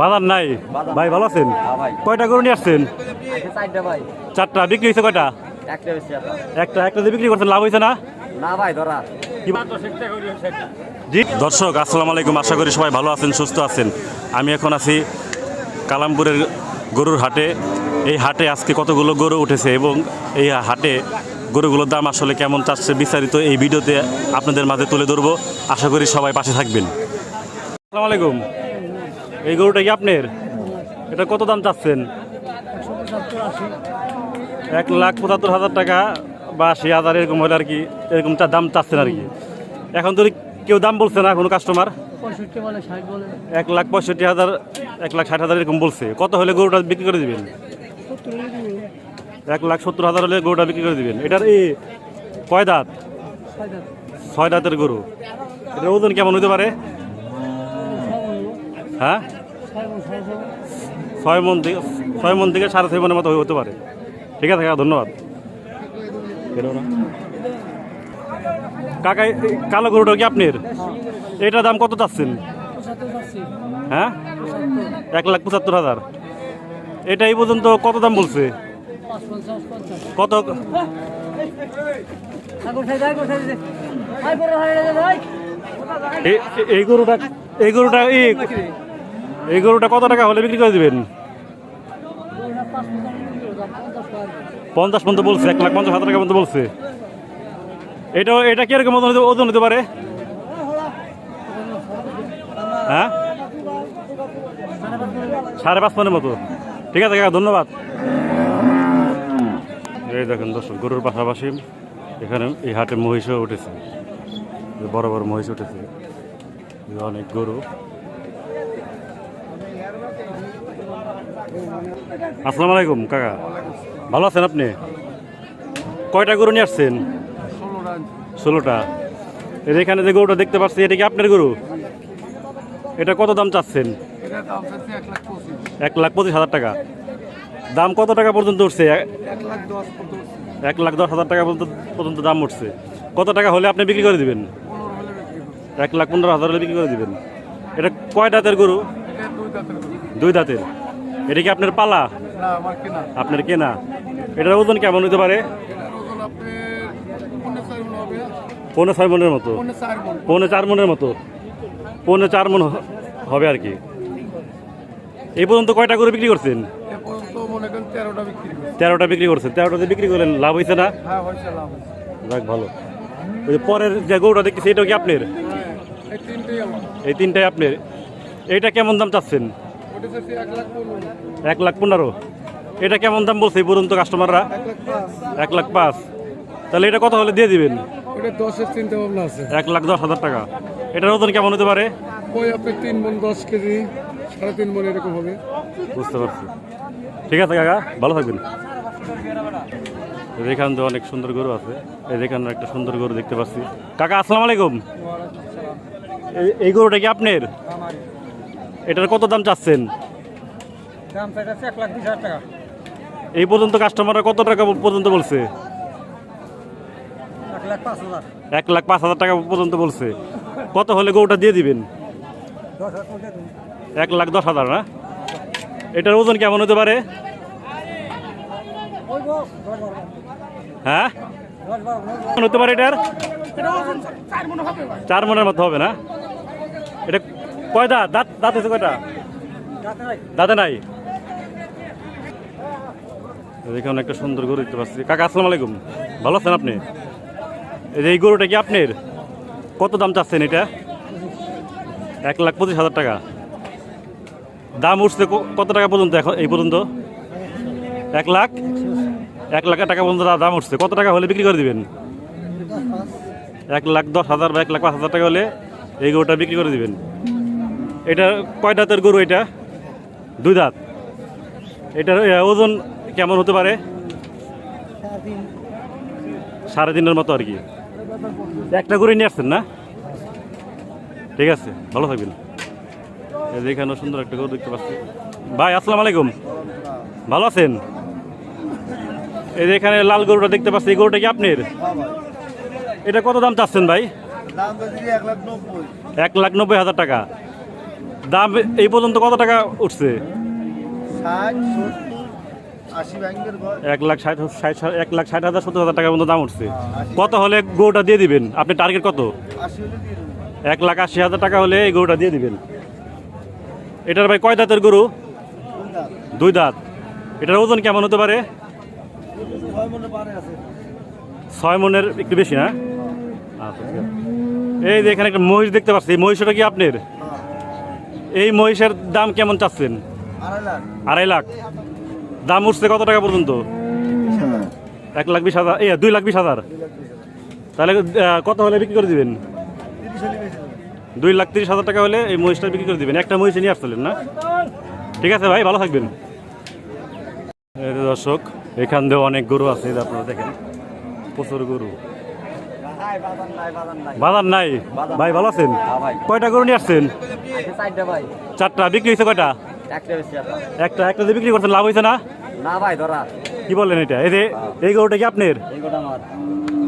বাজার নাই ভাই ভালো আছেন? কয়টা গরু নিয়ে আসছেন? চারটা বিক্রি হয়েছে কয়টা? একটা একটা বিক্রি করছেন লাভ হয়েছে না? না ভাই ধরা। জি। দর্শক আসসালামু আলাইকুম। আশা করি সবাই ভালো আছেন সুস্থ আছেন। আমি এখন আছি কালামপুরের গরুর হাটে। এই হাটে আজকে কতগুলো গরু উঠেছে এবং এই হাটে গরুগুলোর দাম আসলে কেমন চাচ্ছে বিস্তারিত এই ভিডিওতে আপনাদের মাঝে তুলে ধরবো। আশা করি সবাই পাশে থাকবেন। আসসালামু আলাইকুম। এই গরুটা কি আপনার? এটা কত দাম চাচ্ছেন? এক লাখ পঁচাত্তর হাজার টাকা বা আশি হাজার এরকম হলে আর কি এরকম দাম চাচ্ছেন আর কি। এখন তো কেউ দাম বলছে না কোনো কাস্টমার এক লাখ পঁয়ষট্টি হাজার এক লাখ ষাট হাজার এরকম বলছে। কত হলে গরুটা বিক্রি করে দিবেন। এক লাখ সত্তর হাজার হলে গরুটা বিক্রি করে দিবেন। এটার এই কয় দাঁত। ছয় দাঁতের গরু। এটার ওজন কেমন হতে পারে? হ্যাঁ? ছয় মন থেকে ছয় মন থেকে সাড়ে ছয় মনের মতো হতে পারে। ঠিক আছে ধন্যবাদ। কাকা কালো গরুটা কি আপনার? এটার দাম কত চাচ্ছেন? হ্যাঁ? এক লাখ পঁচাত্তর হাজার। এটা এই পর্যন্ত কত দাম বলছে। কত? এই গরুটা এই গরুটা, এই এই গরুটা কত টাকা হলে বিক্রি করে দিবেন? পঞ্চাশ পর্যন্ত বলছে, এক লাখ পঞ্চাশ হাজার টাকা বলছে। এটা এটা কীরকম ওজন ওজন হতে পারে? হ্যাঁ? সাড়ে পাঁচ মনের মতো। ঠিক আছে কাকা, ধন্যবাদ। এই দেখেন দর্শক, গরুর পাশাপাশি এখানে এই হাটে মহিষও উঠেছে। বড় বড় মহিষ উঠেছে। অনেক গরু। আসসালামু আলাইকুম, কাকা। ভালো আছেন আপনি? কয়টা গরু নিয়ে আসছেন? ষোলোটা। এর এখানে যে গরুটা দেখতে পাচ্ছি, এটা কি আপনার গরু? এটা কত দাম চাচ্ছেন? এক লাখ পঁচিশ হাজার টাকা। দাম কত টাকা পর্যন্ত উঠছে? এক লাখ দশ হাজার টাকা পর্যন্ত পর্যন্ত দাম উঠছে। কত টাকা হলে আপনি বিক্রি করে দিবেন? এক লাখ পনেরো হাজার হলে বিক্রি করে দিবেন। এটা কয় দাঁতের গরু? দুই দাঁতের। এটা কি আপনার পালা? আপনার কেনা। এটার ওজন কেমন হতে পারে? পৌনে ছয় মনের মতো? পৌনে চার মনের মতো? পৌনে চার মন হবে আর কি। এই পর্যন্ত কয়টা করে বিক্রি করছেন? তেরোটা বিক্রি করছেন। তেরোটাতে বিক্রি করলেন লাভ হয়েছে না? যাক ভালো। ওই পরের যে গরুটা দেখছি এটাও কি আপনার? এই তিনটাই আপনার। এইটা কেমন দাম চাচ্ছেন? এক লাখ পনেরো। এটা কেমন দাম বলছে পর্যন্ত কাস্টমাররা এক লাখ পাঁচ। তাহলে এটা কত হলে দিয়ে দিবেন? এক লাখ দশ হাজার টাকা। এটার ওজন কেমন হতে পারে? ওই আপনি তিন মন দশ কেজি সাড়ে তিন মন এরকম হবে। বুঝতে পারছি। ঠিক আছে কাকা ভালো থাকবেন। এখান তো অনেক সুন্দর গরু আছে। এই এখানে একটা সুন্দর গরু দেখতে পাচ্ছি। কাকা আসসালামু আলাইকুম। এই গরুটা কি আপনার? এটার কত দাম চাচ্ছেন? দাম চাইতেছে এক লাখ বিশ হাজার টাকা। এই পর্যন্ত কাস্টমাররা কত টাকা পর্যন্ত বলছে? এক লাখ পাঁচ হাজার। টাকা পর্যন্ত বলছে। কত হলে গরুটা দিয়ে দিবেন। এক লাখ দশ হাজার না? এটার ওজন কেমন হতে পারে। হ্যাঁ? হতে পারে এটার? চার মনের মতো হবে না? কয় দাঁত দাঁত আছে কয়টা। দাঁতে নাই? এখানে একটা সুন্দর গরু দেখতে পাচ্ছি। কাকা, আসসালামু আলাইকুম। ভালো আছেন আপনি? এই গরুটা কি আপনার? কত দাম চাচ্ছেন এটা? এক লাখ পঁচিশ হাজার টাকা। দাম উঠছে কত টাকা পর্যন্ত এখন, এই পর্যন্ত? এক লাখ? এক লাখ টাকা পর্যন্ত দাম উঠছে। কত টাকা হলে বিক্রি করে দিবেন? এক লাখ দশ হাজার বা এক লাখ পাঁচ হাজার টাকা হলে এই গরুটা বিক্রি করে দিবেন। এটা কয় দাঁতের গরু এটা? দুই দাঁত। এটার ওজন কেমন হতে পারে? সাড়ে তিন। তিনের মতো আর কি। একটা করে নিয়ে আসছেন না? ঠিক আছে ভালো থাকবেন। যে সুন্দর একটা গরু দেখতে পাচ্ছি। ভাই আসসালামু আলাইকুম। ভালো আছেন? এই যে এখানে লাল গরুটা দেখতে পাচ্ছি এই গরুটা কি আপনার? এটা কত দাম চাচ্ছেন ভাই? এক লাখ নব্বই হাজার টাকা। দাম এই পর্যন্ত কত টাকা উঠছে? এক লাখ ষাট ষাট এক লাখ ষাট হাজার সত্তর হাজার টাকার মতো দাম উঠছে। কত হলে গরুটা দিয়ে দিবেন? আপনি টার্গেট কত? এক লাখ আশি হাজার টাকা হলে এই গরুটা দিয়ে দিবেন। এটার ভাই কয় দাঁতের গরু? দুই দাঁত। এটার ওজন কেমন হতে পারে? ছয় মনে মনের একটু বেশি না? আচ্ছা। এই যে এখানে একটা মহিষ দেখতে পাচ্ছি এই মহিষটা কি আপনার? এই মহিষের দাম কেমন চাচ্ছেন? আড়াই লাখ। দাম উঠছে কত টাকা পর্যন্ত? এক লাখ বিশ হাজার এই দুই লাখ বিশ হাজার। তাহলে কত হলে বিক্রি করে দিবেন? দুই লাখ তিরিশ হাজার টাকা হলে এই মহিষটা বিক্রি করে দিবেন। একটা মহিষ নিয়ে আসছিলেন না? ঠিক আছে ভাই ভালো থাকবেন। দর্শক এখান দিয়ে অনেক গরু আছে আপনারা দেখেন। প্রচুর গরু। বাজার নাই ভাই ভালো আছেন? হ্যাঁ কয়টা গরু নিয়ে আসছেন? চারটা বিক্রি হয়েছে কয়টা? একটা একটা যে বিক্রি করছেন লাভ হয়েছে না? না ভাই ধরা। কি বললেন এটা? এই যে এই গরুটা কি আপনার?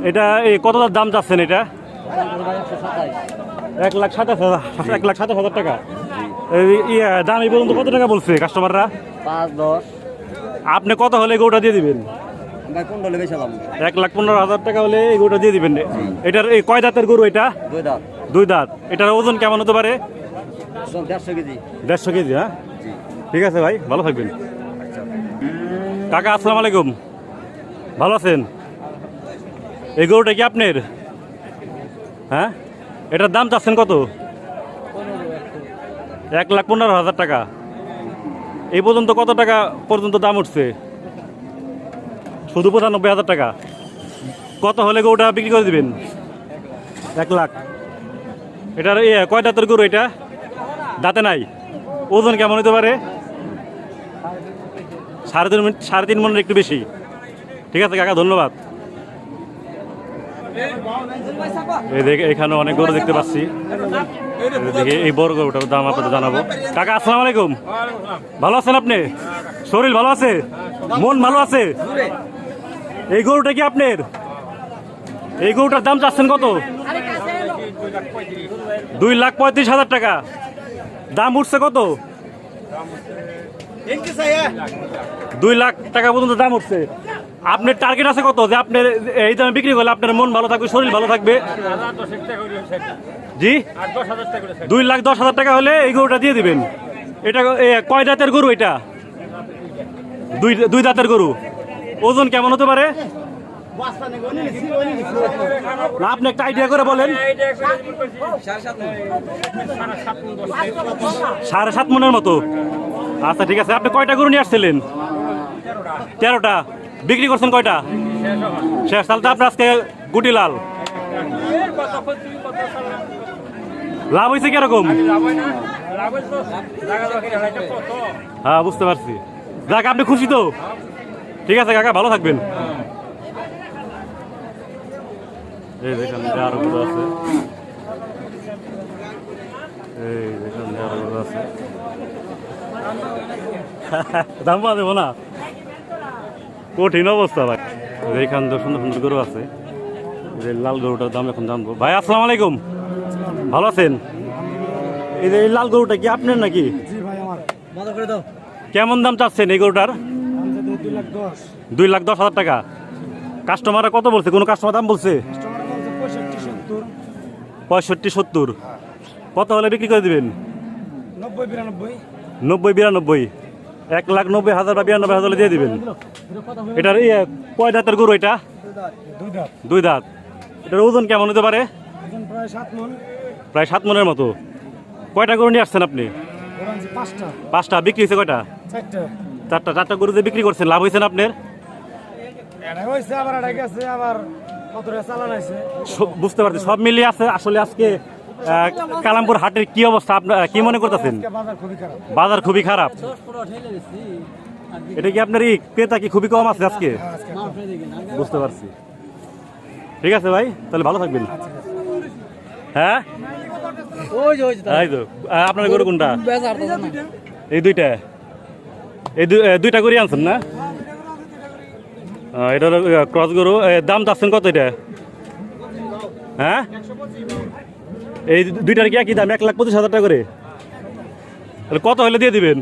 এটা এই কত দাম চাচ্ছেন এটা? এক লাখ সাতাশ হাজার এক লাখ সাতাশ হাজার টাকা। ইয়ে, দাম এই পর্যন্ত কত টাকা বলছে কাস্টমাররা পাঁচ দশ। আপনি কত হলে এই গরুটা দিয়ে দিবেন? এক লাখ পনেরো হাজার টাকা হলে এই গরুটা দিয়ে দিবেন। এটার এই কয় দাঁতের গরু এটা? দুই দাঁত। দুই দাঁত। এটার ওজন কেমন হতে পারে? দেড়শো কেজি। দেড়শো কেজি হ্যাঁ? ঠিক আছে ভাই ভালো থাকবেন। কাকা আসসালামু আলাইকুম। ভালো আছেন? এই গরুটা কি আপনার? হ্যাঁ? এটার দাম চাচ্ছেন কত? এক লাখ পনেরো হাজার টাকা। এই পর্যন্ত কত টাকা পর্যন্ত দাম উঠছে? শুধু পঁচানব্বই হাজার টাকা। কত হলে গরুটা বিক্রি করে দিবেন? এক লাখ। এটার ইয়ে কয় দাঁতের গরু এটা? দাঁতে নাই? ওজন কেমন হতে পারে? সাড়ে তিন মিনিট সাড়ে তিন মনের একটু বেশি। ঠিক আছে, কাকা, ধন্যবাদ। এই দেখে, এখানে অনেক গরু দেখতে পাচ্ছি। এই এই বড় গরুটার দাম আপনাদের জানাব। কাকা, আসসালামু আলাইকুম। ভালো আছেন আপনি? শরীর ভালো আছে? মন ভালো আছে? এই গরুটা কি আপনার? এই গরুটার দাম চাচ্ছেন কত? দুই লাখ পঁয়ত্রিশ হাজার টাকা। দাম উঠছে কত? দুই লাখ টাকা পর্যন্ত দাম উঠছে। আপনার টার্গেট আছে কত? যে আপনার এই দামে বিক্রি করলে আপনার মন ভালো থাকবে, শরীর ভালো থাকবে। জি? দুই লাখ দশ হাজার টাকা হলে এই গরুটা দিয়ে দিবেন। এটা কয় দাঁতের গরু এটা? দুই দুই দাঁতের গরু। ওজন কেমন হতে পারে? আপনি একটা আইডিয়া করে বলেন। সাড়ে সাত মনের মতো। আচ্ছা ঠিক আছে। আপনি কয়টা গরু নিয়ে আসছিলেন? তেরোটা। বিক্রি করছেন কয়টা? শেষ। তো আপনার আজকে গুটি লাল। লাভ হয়েছে কীরকম? হ্যাঁ বুঝতে পারছি। যাক, আপনি খুশি তো? ঠিক আছে, কাকা, ভালো থাকবেন। এই দেখেন যে আরও আছে। এই দেখেন যে আরও আছে। দাম পাওয়া দেবো না কঠিন অবস্থা ভাই। এইখান তো সুন্দর সুন্দর গরু আছে। যে লাল গরুটার দাম এখন জানব ভাই আসসালামু আলাইকুম। ভালো আছেন? এই যে লাল গরুটা কি আপনার নাকি? কেমন দাম চাচ্ছেন এই গরুটার? দুই লাখ দশ। দুই লাখ দশ হাজার টাকা। কাস্টমাররা কত বলছে? কোনো কাস্টমার দাম বলছে কাস্টমার বলছে পঁয়ষট্টি সত্তর পঁয়ষট্টি সত্তর। কত হলে বিক্রি করে দিবেন? নব্বই বিরানব্বই। নব্বই বিরানব্বই। এক লাখ নব্বই হাজার বা বিরানব্বই হাজার দিয়ে দেবেন। এটার ইয়ে কয় দাঁতের গরু এটা? দুই দাঁত। এটার ওজন কেমন হতে পারে? প্রায় সাত মন। মনের মতো। কয়টা গরু নিয়ে আসছেন আপনি? পাঁচটা। বিক্রি হয়েছে কয়টা? চারটা। চারটা। চারটা গরু যে বিক্রি করছেন লাভ হয়েছেন আপনার? আবার বুঝতে পারছি। সব মিলিয়ে আছে আসলে আজকে কালামপুর হাটের কি অবস্থা? আপনার কি মনে করতেছেন? বাজার খুবই খারাপ। খারাপ। এটা কি আপনার ই ক্রেতা কি খুবই কম আছে আজকে? বুঝতে পারছি। ঠিক আছে ভাই তাহলে ভালো থাকবেন। হ্যাঁ? ওই যে ওই যে এই তো আপনার গরু কোনটা? এই দুইটা। এই দুইটা গরু আনছেন না? এটা হলো ক্রস গরু। দাম চাচ্ছেন কত এটা? হ্যাঁ? এই দুইটার কি একই দাম? এক লাখ পঁচিশ হাজার টাকা করে? তাহলে কত হলে দিয়ে দিবেন?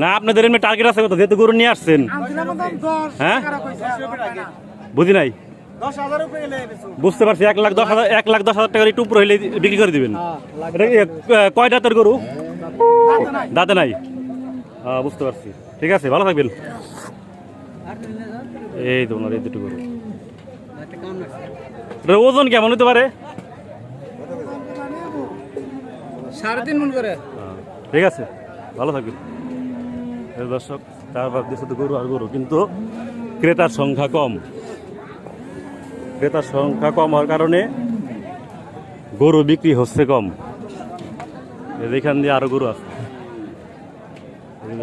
না আপনাদের এমনি টার্গেট আছে কত? যেহেতু গরু নিয়ে আসছেন। আনছিলাম দাম 10 হ্যাঁ? বুঝি নাই? 10000 রুপয়ে গেলে বেচু বুঝতে পারছি এক লাখ দশ হাজার এক লাখ দশ হাজার টাকার একটু উপরে হইলে বিক্রি করে দিবেন। এটা কি, আহ, কয় দাঁতের গরু? দাঁতে নাই। হ্যাঁ বুঝতে পারছি। ঠিক আছে ভালো থাকবেন। এই তো ওনার এই দুটো গরু। এটার ওজন কেমন হতে পারে? সাড়ে তিন মন করে। ঠিক আছে ভালো থাকবেন। দর্শক তারপর দেশে তো গরু আর গরু কিন্তু ক্রেতার সংখ্যা কম। ক্রেতার সংখ্যা কম হওয়ার কারণে গরু বিক্রি হচ্ছে কম। এখান দিয়ে আরও গরু আছে।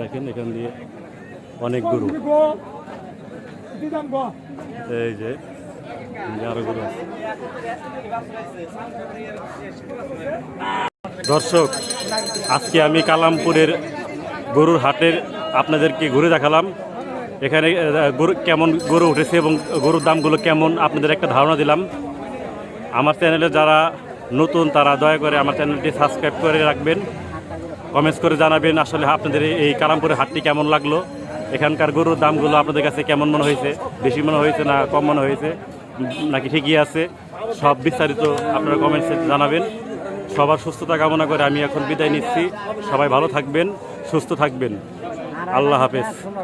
দেখেন এখান দিয়ে অনেক গরু। এই যে আরও গরু দর্শক, আজকে আমি কালামপুরের গরুর হাটের আপনাদেরকে ঘুরে দেখালাম। এখানে গরু কেমন গরু উঠেছে এবং গরুর দামগুলো কেমন আপনাদের একটা ধারণা দিলাম। আমার চ্যানেলে যারা নতুন, তারা দয়া করে আমার চ্যানেলটি সাবস্ক্রাইব করে রাখবেন। কমেন্টস করে জানাবেন আসলে আপনাদের এই- কালামপুরের হাটটি কেমন লাগল? এখানকার গরুর দামগুলো আপনাদের কাছে কেমন মনে হয়েছে? বেশি মনে হয়েছে না কম মনে হয়েছে? নাকি ঠিকই আছে? সব বিস্তারিত আপনারা কমেন্টসে জানাবেন। সবার সুস্থতা কামনা করে আমি এখন বিদায় নিচ্ছি। সবাই ভালো থাকবেন, সুস্থ থাকবেন। আল্লাহ হাফেজ।